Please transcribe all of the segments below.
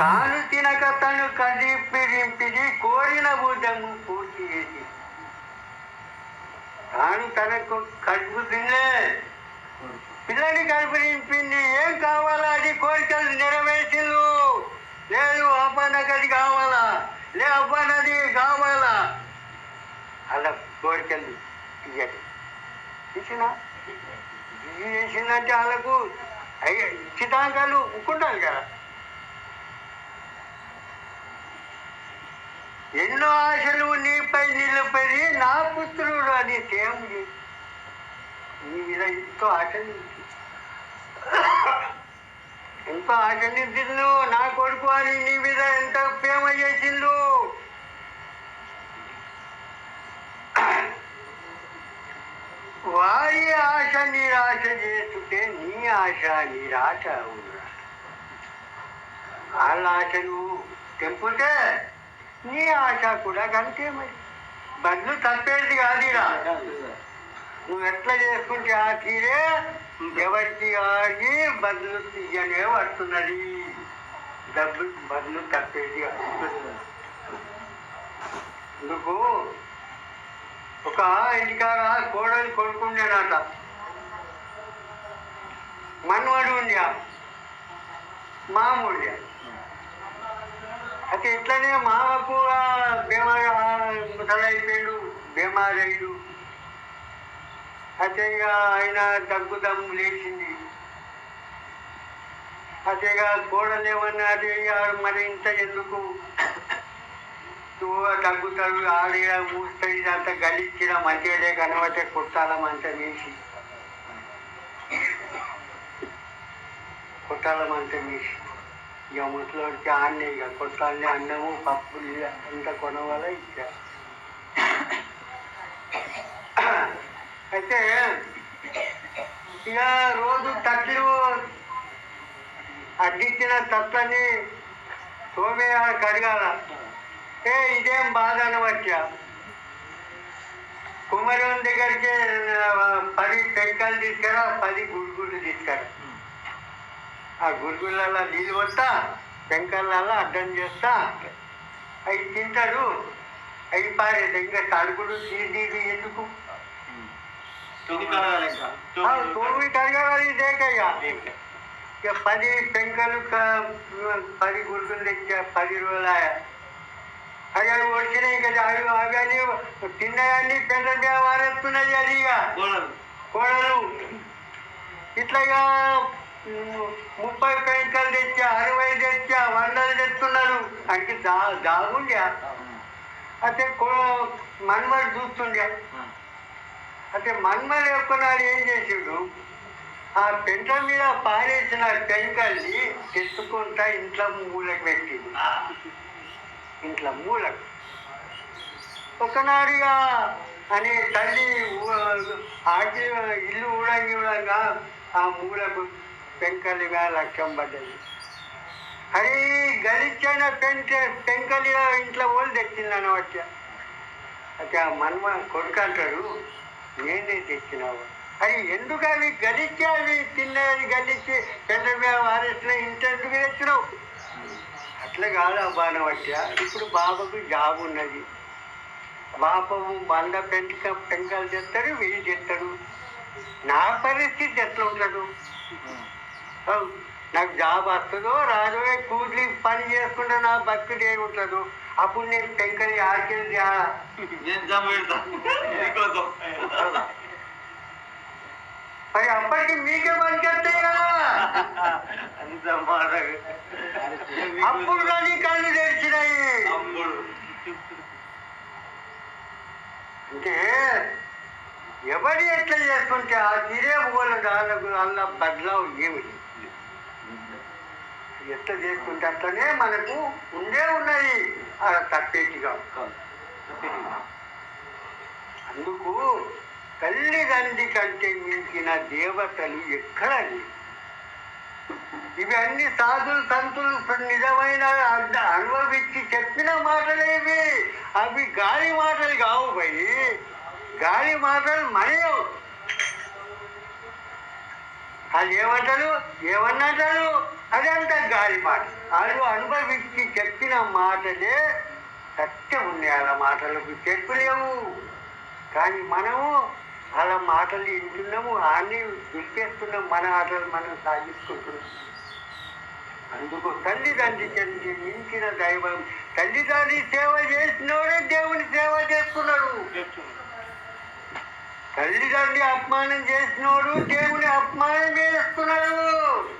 తాను తినక తను కదిపి రింపిది కోరిన భుజము పూర్తి చేసి తాను తనకు కడుపు తిన్నే పిల్లని కడుపు నింపింది ఏం కావాలా? అది కోరికలు నెరవేర్చిండు లేదు అబ్బానకు అది కావాలా? లే అబ్బానది కావాలా? అలా కోరికలు ఇయ్యదు ఇచ్చిన ఇది చేసిందంటే వాళ్ళకు అయ్యే ఇచ్చిదాకాలు ఉండాలి కదా. ఎన్నో ఆశలు నీపై నిలబడి నా పుత్రుడు అని సేమ్ నీ మీద ఎంతో ఆశ ఎంతో ఆశ నా కొడుకు అని నీ మీద ఎంత ప్రేమ చేసిండు. వారి ఆశ నిరాశ చేస్తుంటే నీ ఆశ నిరాశ అవునురా వాళ్ళ ఆశలు తెంపుతే నీ ఆశ కూడా కంటే మరి. బదులు తప్పేది కాదు నువ్వు ఎట్లా చేసుకుంటే ఆ తీరే ఎవరికి ఆగి బదులు తీయనే పడుతున్నది. డబ్బు బదులు తప్పేది అందుకు ఒక ఇంటికాడ కోడలు కొడుకుండేనట మనవాడు ఉండే మామూలుగా అయితే ఇట్లనే మామకు బీమారు ముసలైపోయాడు బీమారయ్యాడు అయితే ఇక ఆయన దగ్గుదమ్ము లేచింది. అయితే ఇక కోడలు ఇక మరి ఇంత ఎందుకు? నువ్వు తగ్గుతాడు ఆడి మూస్తాడు ఇదంతా గలిచ్చిన మంచిగా కనబడితే కుట్టాల మంచం వేసి కుట్టాల వేసి ఇక ముసలోడికి ఆన్నే ఇక కొట్టాలని అన్నము పప్పు అంత కొనవల ఇచ్చా? అయితే ఇక రోజు తట్లు అడ్డించిన తట్లని సోమే కడగాల ఏ ఇదేం బాధ అనవచ్చా? కుమరం దగ్గరికి పది పెంకలు తీసుకురా పది గురుగులు తీసుకురా. ఆ గురుగులలో నీళ్ళు వస్తా పెంకలలో అడ్డం చేస్తా అవి తింటారు అవి పారేది. ఇంకా తడుకుడు తీసి ఎందుకు? ఆ, తోమి కడగాలి ఇదేకయ్యా ఇక పది పెంకలు క- పది గురుగులు తెచ్చా పది రోజులు అది అవి వచ్చినాయి కదా అవి అవి అని తిన్నాయని పెద్ద వారేస్తున్నాయి అది ఇక. కోడలు. ఇట్లాగా ము- ముప్పై పెంకలు తెచ్చా అరవై తెచ్చా వందలు తెస్తున్నారు అంటే దా దాగుండే. అయితే కో మన్మడు చూస్తుండే. అయితే మన్మడు నాడు ఏం చేసాడు? ఆ పెంట మీద పారేసిన పెంకల్ని తెచ్చుకుంటా ఇంట్లో మూలకు పెట్టింది ఇంట్లో మూలకు. ఒకనాడుగా అని తల్లి ఊ- ఆకి ఇల్లు ఊడంగి ఊడంగా ఆ మూలకు పెంకలిగా లక్ష్యం పడ్డది. అది గలిచిన పెంక పెంకలి ఇంట్లో వాళ్ళు తెచ్చిందని వచ్చా అయితే మన్మ కొడుకు అంటాడు నేనే తెచ్చినావు. అది ఎందుకు అవి గలిచి అవి తిన్నది గలిచి పెద్ద మీద వారేసిన ఇంటెందుకు తెచ్చినావు? అట్లా కాదు ఆ బాణవట్య ఇప్పుడు బాబుకు జాబ్ ఉన్నది. బాపము బండ పెంక పెంకలు తెస్తాడు వీళ్ళు తెస్తాడు నా పరిస్థితి ఎట్లా ఉంటాడు అవు, నాకు జాబ్ వస్తుందో రాదో కూలి పని చేసుకుంటే నా బతుకుడు ఏ ఉంటుందో అప్పుడు నేను పెంకని ఆడికెళ్ళి మరి అప్పటికి మీకే పనిచేస్తాయి కదా. అప్పుడు కానీ కళ్ళు తెరిచినాయి. అంటే ఎవరి ఎట్లా చేసుకుంటే ఆ తిరే పోల దానికి అన్న బదలావు ఏమి ఎట్లా చేసుకుంటే అట్లనే మనకు ఉండే ఉన్నాయి. అలా తప్పేటిగా. అందుకు తల్లిదండ్రి కంటే మించిన దేవతలు ఎక్కడ ఇవి అన్ని సాధులు సంతులు నిజమైన అనుభవించి చెప్పిన మాటలేవి అవి గాలి మాటలు కావు పోయి గాలి మాటలు మనయవు. అది ఏమంటారు? ఏమన్నా అంటారు అదే మాట. వాళ్ళు అనుభవించి చెప్పిన మాటలే సత్యం ఉంది. అలా మాటలకు చెప్పలేము. కానీ మనము అలా మాటలు వింటున్నాము. అన్నీ విప్పేస్తున్నాం మన ఆటలు మనం సాగిస్తుంటున్నాం అందుకు తల్లిదండ్రి చెంది మించిన దైవం తల్లిదండ్రి సేవ చేసినోడే దేవుని సేవ చేస్తున్నాడు. తల్లిదండ్రి అపమానం చేసినోడు దేవుని అపమానం చేస్తున్నాడు.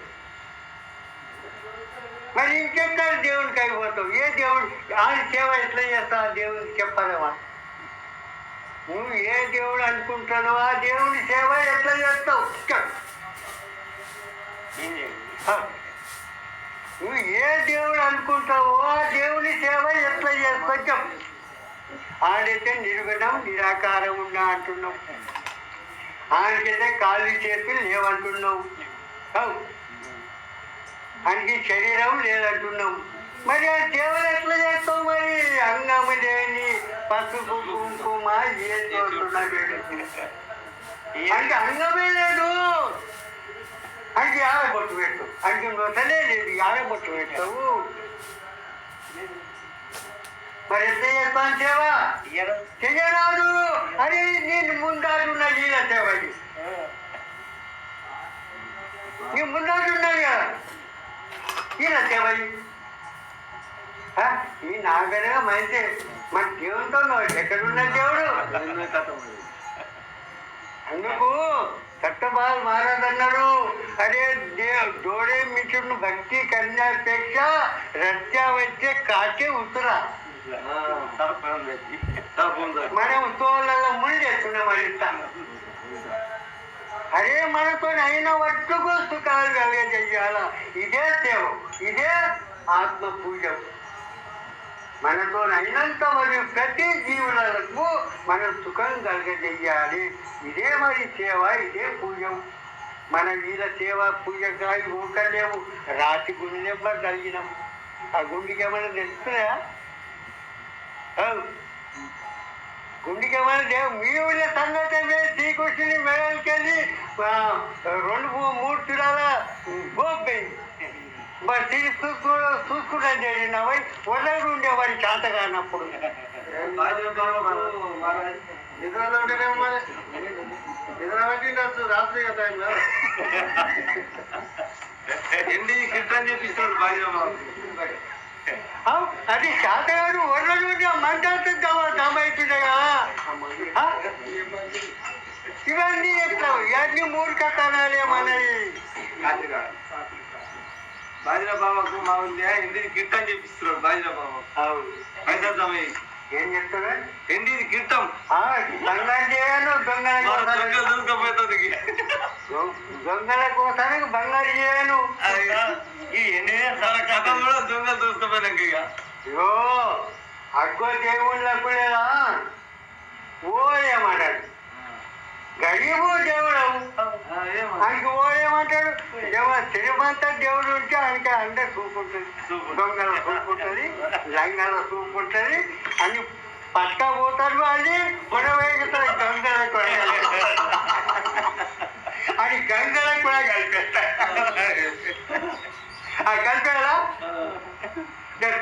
మరి ఇంకెక్కడ దేవునికి అయిపోతావు? ఏ దేవుడు? ఆయన సేవ ఎట్లా చేస్తావు? ఆ దేవునికి చెప్పదవా నువ్వు ఏ దేవుడు అనుకుంటున్నావు ఆ దేవుని సేవ ఎట్లా చేస్తావు? నువ్వు ఏ దేవుడు అనుకుంటావో ఆ దేవుని సేవ ఎట్లా చేస్తావు? చెప్పు. ఆడైతే నిర్గుణం నిరాకారం ఉన్నా అంటున్నావు. ఆయనకైతే కాళ్ళు చేతులు లేవంటున్నావు. ఆయనకి శరీరం లేదంటున్నాం మరి ఆ సేవలు ఎట్లా చేస్తావు మరి? అంగము లేని పసుపు కుంకుమ ఏ అంటే అంగమే లేదు. అంటే ఆడబొట్టు పెట్టు? అంటే నొసలే లేదు. ఆడబొట్టు పెట్టావు? మరి ఎట్లా చేస్తాను సేవ? చెయ్యరాదు. అరే నేను ముందాడున్న లీల సేవ నీ ముందాడున్నాడు కదా ఈయన సేవ ఈ నాగరే మంచి మన దేవునితో ఉన్నావు. ఎక్కడున్న దేవుడు? అందుకు చట్టబాల్ మారాదన్నాడు. అరే దే డోడే మిత్రుడు భక్తి కన్యాపేక్ష రత్యా వచ్చే కాకే ఉత్తరా. మనం తోళ్ళలో ముండేస్తున్నాం మరి అరే మనతో అయిన వట్టుకు సుఖాలు కలిగజేయాల? ఇదే సేవ. ఇదే ఆత్మ పూజ మనతో అయినంత మరి ప్రతి జీవులకు మనం సుఖం కలిగజేయాలి. ఇదే మరి సేవ ఇదే పూజ. మన వీళ్ళ సేవ పూజ కాదు ఊకలేము రాతి గుండెమ్మ కలిగినాం. ఆ గుండెకి ఏమైనా తెలుస్తున్నాయా అవు. గుండెకి ఏమైనా దేవు మీ ఊళ్ళో సంగతి ఏంటి? శ్రీకృష్ణుని మెడలకెళ్ళి రెండు మూడు మూడు తులాల గోపింది మరి తీసి చూసుకో చూసుకుంటాను జరిగినవై వదలు ఉండేవాడి చేత కానప్పుడు నిద్రలో ఉంటేనేమో మరి నిద్ర పెట్టిండొచ్చు రాత్రి టైంలో ఎండి కిట్ అని చెప్పిస్తాడు భార్య అవు, అది చేతగాడు వదలు ఉండే మంటాడుతూ దమ దమవుతుండగా ఇవన్నీ ఎట్లా ఇవన్నీ మూడు కథనాలే మనవి బాజిరా బాబాకు మా ఉంది. ఎండి కిట్ అని చెప్పిస్తున్నాడు బాజిరా బాబా అవు. పైసలు ఏం చెప్తున్నా ఎండి కిట్టం దొంగ చేయను దొంగల కోసానికి. బంగారు చేయను. ఈ ఎండి కథ కూడా దొంగలు దొరకపోయినాక ఇక. ఇగో అగ్గో దేవుళ్ళకు లేదా ఓ ఏమంటాడు గరీబు దేవుడు. ఓ ఏమో తిరుమంత దేవుడు ఉంటే ఆయనకి అందరు చూపుంటుంది దొంగల చూపుంటుంది లంగల చూపుంటుంది అని పక్క పోతాడు అది గొడవ ఎగుతాడు గంగల కూడా అది గంగల కూడా కలిపేస్తాడు ఆ కలిపేలా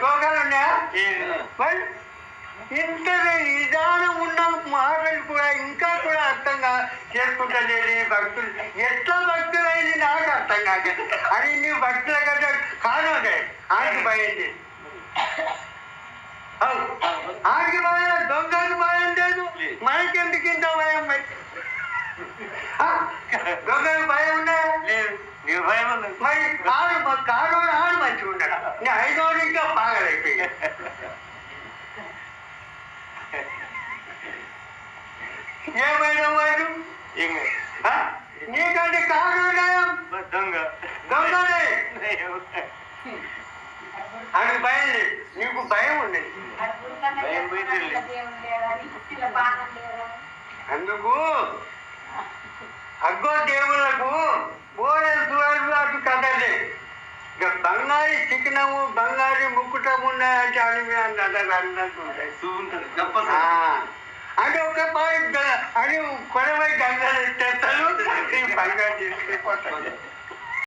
తోకలు ఉన్నాయా మరి ఇంత నిదానం ఉన్న మాటలు కూడా ఇంకా కూడా అర్థంగా చేసుకుంటలేదు ఈ భక్తులు. ఎట్లా భక్తులైంది నాకు అర్థం కాదు. అని నీ భక్తుల కంటే కానుండే ఆడికి భయంది అవు. ఆడికి భయం దొంగకి భయం లేదు. మనకెందుకు ఇంత భయం మరి? ఆ? దొంగకి భయం ఉన్నాయా లేదు. నీకు భయం ఉంది? మరి ఆడు కాడోడు ఆడు మంచిగా ఉన్నాడు నీ ఐదోడు ఇంకా బాగలైపోయి ఏమైనా వాడు? నీకంటే కాడోడు దొంగ. దొంగలే ఆమె భయం లేదు నీకు భయం ఉన్నది అందుకు అగ్గో దేవుళ్ళకు ఓడలు దూరాలు అటు కదలే. ఇక బంగారు చికెనము బంగారు ముక్కుటం ఉన్నాయంటే అని అన్నట్టు అన్నట్టు ఉంటాయి. చూంటది ఒక ఆ, అంటే ఒక పారి అని కొడవై గంగలు తెస్తాను బంగారు తీసుకెళ్ళిపోతాను